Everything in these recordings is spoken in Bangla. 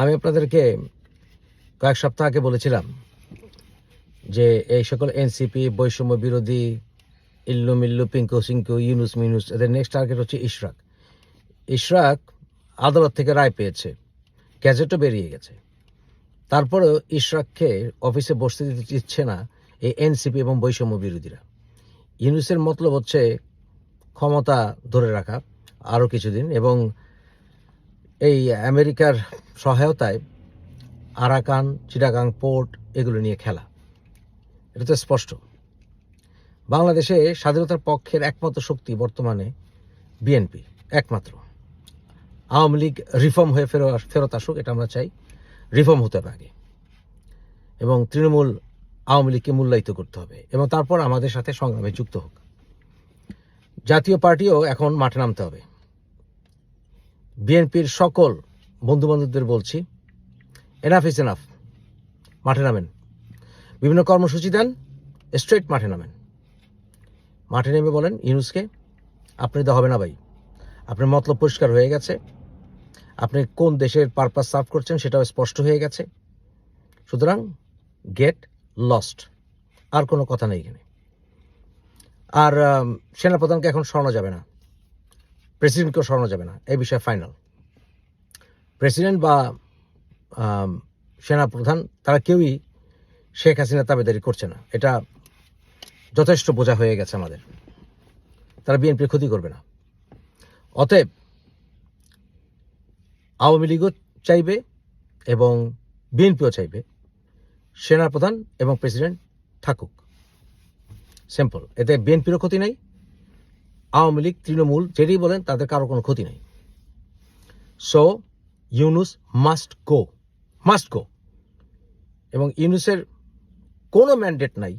আমি আপনাদেরকে কয়েক সপ্তাহ আগে বলেছিলাম যে এই সকল এনসিপি, বৈষম্য বিরোধী, ইল্লু মিল্লু, পিঙ্কু, সিঙ্কু, ইউনুস, মিনুস, এদের নেক্সট টার্গেট হচ্ছে ইশরাক। ইশরাক আদালত থেকে রায় পেয়েছে, গ্যাজেটও বেরিয়ে গেছে। তারপরেও ইশরাককে অফিসে বসতে দিতে দিচ্ছে না এই এনসিপি এবং বৈষম্য বিরোধীরা। ইউনুসের মতলব হচ্ছে ক্ষমতা ধরে রাখা আরও কিছুদিন এবং এই আমেরিকার সহায়তায় আরাকান, চিটাগাং পোর্ট এগুলো নিয়ে খেলা। এটা তো স্পষ্ট। বাংলাদেশে স্বাধীনতার পক্ষের একমাত্র শক্তি বর্তমানে বিএনপি, একমাত্র। আওয়ামী লীগ রিফর্ম হয়ে ফেরো ফেরত আসুক, এটা আমরা চাই। রিফর্ম হতে হবে আগে। এবং তৃণমূল আওয়ামী লীগকে মূল্যায়িত করতে হবে এবং তারপর আমাদের সাথে সংগ্রামে যুক্ত হোক। জাতীয় পার্টিও এখন মাঠে নামতে হবে। বিএনপির সকল বন্ধু বান্ধবদের বলছি এনাফ ইজ এনাফ মাঠে নামেন। বিভিন্ন কর্মসূচি দেন স্ট্রেট মাঠে নামেন। মাঠে নেমে বলেন ইউনুসকে আপনি তো হবে না ভাই। আপনার মতলব পরিষ্কার হয়ে গেছে। আপনি কোন দেশের পারপাস সার্ভ করছেন সেটাও স্পষ্ট হয়ে গেছে। সুতরাং গেট লস্ট আর কোনো কথা নেই এখানে। আর সেনাপ্রধানকে এখন সরানো যাবে না। প্রেসিডেন্টকেও সরানো যাবে না। এই বিষয়ে ফাইনাল। প্রেসিডেন্ট বা সেনাপ্রধান, তারা কেউই শেখ হাসিনা তাবেদারি করছে না। এটা যথেষ্ট বোঝা হয়ে গেছে আমাদের। তারা বিএনপির ক্ষতি করবে না। অতএব আওয়ামী লীগও চাইবে এবং বিএনপিও চাইবে সেনাপ্রধান এবং প্রেসিডেন্ট থাকুক। সিম্পল। এতে বিএনপিরও ক্ষতি নাই আওয়ামী লীগ, তৃণমূল, যেটাই বলেন, তাদের কারও কোনো ক্ষতি নেই। So Yunus must go must go এবং ইউনুসের কোনো ম্যান্ডেট নাই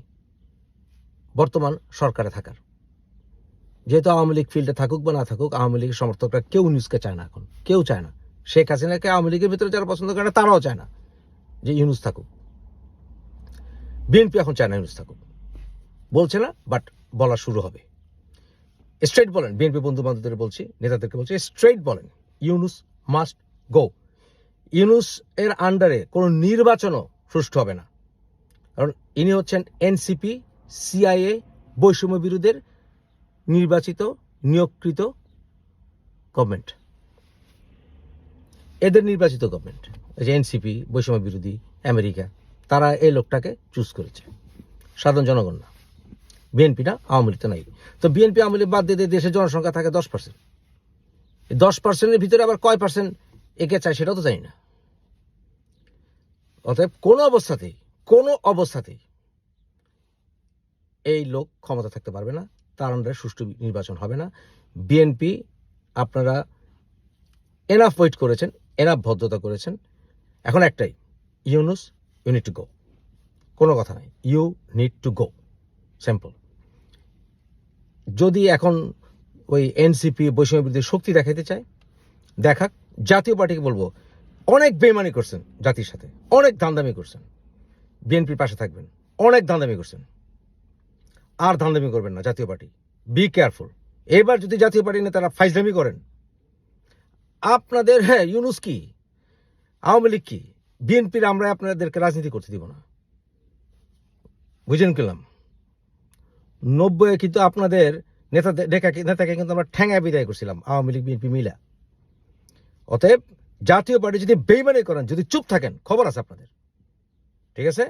বর্তমান সরকারে থাকার। যেহেতু আওয়ামী লীগ ফিল্ডে থাকুক বা না থাকুক, আওয়ামী লীগের সমর্থকরা কেউ ইউনুসকে চায় না এখন, কেউ চায় না। শেখ হাসিনাকে আওয়ামী লীগের ভিতরে যারা পছন্দ করে না, তারাও চায় না যে ইউনুস থাকুক। বিএনপি এখন চায় না ইউনুস থাকুক। বলছে না বাট বলা শুরু হবে। স্ট্রেট বলেন বিএনপি বন্ধু বান্ধবদের বলছি, নেতাদেরকে বলছি স্ট্রেট বলেন ইউনুস মাস্ট গো ইউনুস এর আন্ডারে কোনো নির্বাচনও সুষ্ঠু হবে না। কারণ ইনি হচ্ছেন এনসিপি সিআইএ বৈষম্য বিরোধের নির্বাচিত, নিয়োগকৃত গভর্নমেন্ট এদের নির্বাচিত গভর্নমেন্ট এই যে এনসিপি বৈষম্য বিরোধী আমেরিকা তারা এই লোকটাকে চুজ করেছে। সাধারণ জনগণ না। বিএনপি না? আওয়ামী লীগ নাই। তো বিএনপি, আওয়ামী লীগ বাদ দিয়ে দেশের জনসংখ্যা থাকে দশ পার্সেন্ট দশ পার্সেন্টের ভিতরে আবার কয় পার্সেন্ট একে চায় সেটাও তো জানি না। অতএব কোনো অবস্থাতেই কোনো অবস্থাতেই এই লোক ক্ষমতা থাকতে পারবে না, তার আন্ডারে সুষ্ঠু নির্বাচন হবে না। বিএনপি, আপনারা এনাফ ওয়েট করেছেন এনাফ ভদ্রতা করেছেন। এখন একটাই, Yunus you need to go কোনো কথা নাই। You need to go simple যদি এখন ওই এনসিপি বৈষম্য বিরোধী শক্তি দেখাইতে চায়, দেখাক, জাতীয় পার্টিকে বলব, অনেক বেমানি করছেন জাতির সাথে, অনেক দান্দামি করছেন। বিএনপির পাশে থাকবেন, অনেক দান্দামি করছেন। আর ধান্দামি করবেন না জাতীয় পার্টি। বি কেয়ারফুল এবার যদি জাতীয় পার্টি নেতারা ফাইজলামি করেন, আপনাদের হ্যাঁ ইউনুস কি? আওয়ামী লীগ কি? বিএনপির আমরা আপনাদেরকে রাজনীতি করতে দিব না। বুঝেন কিলাম? নব্বই কিন্তু আপনাদের নেতা ডেকা নেতাকে কিন্তু আমরা ঠ্যাঙা বিদায় করছিলাম, আওয়ামী লীগ, বিএনপি মিলা। অতএব জাতীয় পার্টি যদি বেইমানি করেন, যদি চুপ থাকেন, খবর আছে আপনাদের। ঠিক আছে?